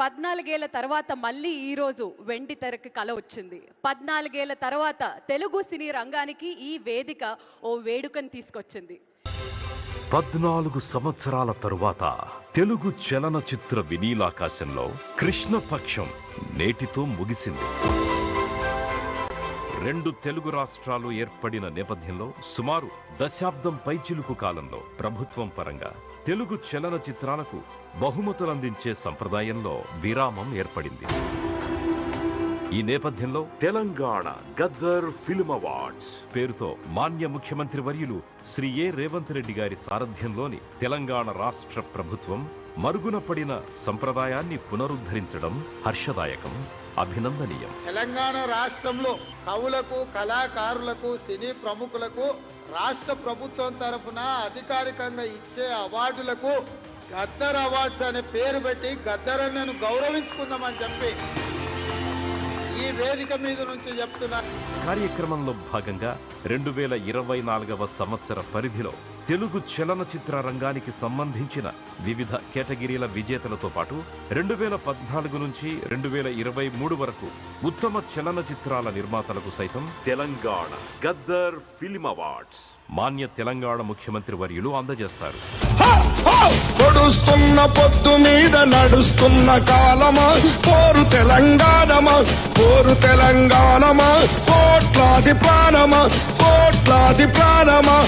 పద్నాలుగేళ్ళ తర్వాత మళ్ళీ ఈ రోజు వెండి తెరకు కల వచ్చింది. పద్నాలుగేళ్ళ తర్వాత తెలుగు సినీ రంగానికి ఈ వేదిక ఓ వేడుకని తీసుకొచ్చింది. పద్నాలుగు సంవత్సరాల తరువాత తెలుగు చలనచిత్ర వినీలాకాశంలో కృష్ణపక్షం నేటితో ముగిసింది. రెండు తెలుగు రాష్ట్రాలు ఏర్పడిన నేపథ్యంలో సుమారు దశాబ్దం పైచిలుకు కాలంలో ప్రభుత్వం పరంగా తెలుగు చలనచిత్రాలకు బహుమతులందించే సంప్రదాయంలో విరామం ఏర్పడింది. ఈ నేపథ్యంలో తెలంగాణ గద్దర్ ఫిల్మ్ అవార్డ్స్. పేరుతో మాన్య ముఖ్యమంత్రి వర్యులు శ్రీ ఏ. రేవంత్ రెడ్డి గారి సారథ్యంలోని తెలంగాణ రాష్ట్ర ప్రభుత్వం మరుగున పడిన సంప్రదాయాన్ని పునరుద్ధరించడం హర్షదాయకం. అభినందనీయం. తెలంగాణ రాష్ట్రంలో కవులకు కళాకారులకు సినీ ప్రముఖులకు రాష్ట్ర ప్రభుత్వం తరఫున అధికారికంగా ఇచ్చే అవార్డులకు గద్దర్ అవార్డ్స్ అనే పేరు పెట్టి గద్దరన్నను గౌరవించుకుందామని చెప్పి ఈ వేదిక మీద నుంచి చెప్తున్నా. కార్యక్రమంలో భాగంగా రెండు వేల ఇరవై నాలుగవ సంవత్సర పరిధిలో తెలుగు చలనచిత్ర రంగానికి సంబంధించిన వివిధ కేటగిరీల విజేతలతో పాటు రెండు వేల పద్నాలుగు నుంచి రెండు వేల ఇరవై మూడు వరకు ఉత్తమ చలనచిత్రాల నిర్మాతలకు సైతం తెలంగాణ గద్దర్ ఫిల్మ్ అవార్డ్స్. మాన్య తెలంగాణ ముఖ్యమంత్రి వర్యులు అందజేస్తారు. పొడుస్తున్న పొత్తు మీద నడుస్తున్న కాలమా? పోరు తెలంగాణమా? పోరు తెలంగాణమా? కోట్లాది ప్రాణమా? కోట్లాది ప్రాణమా?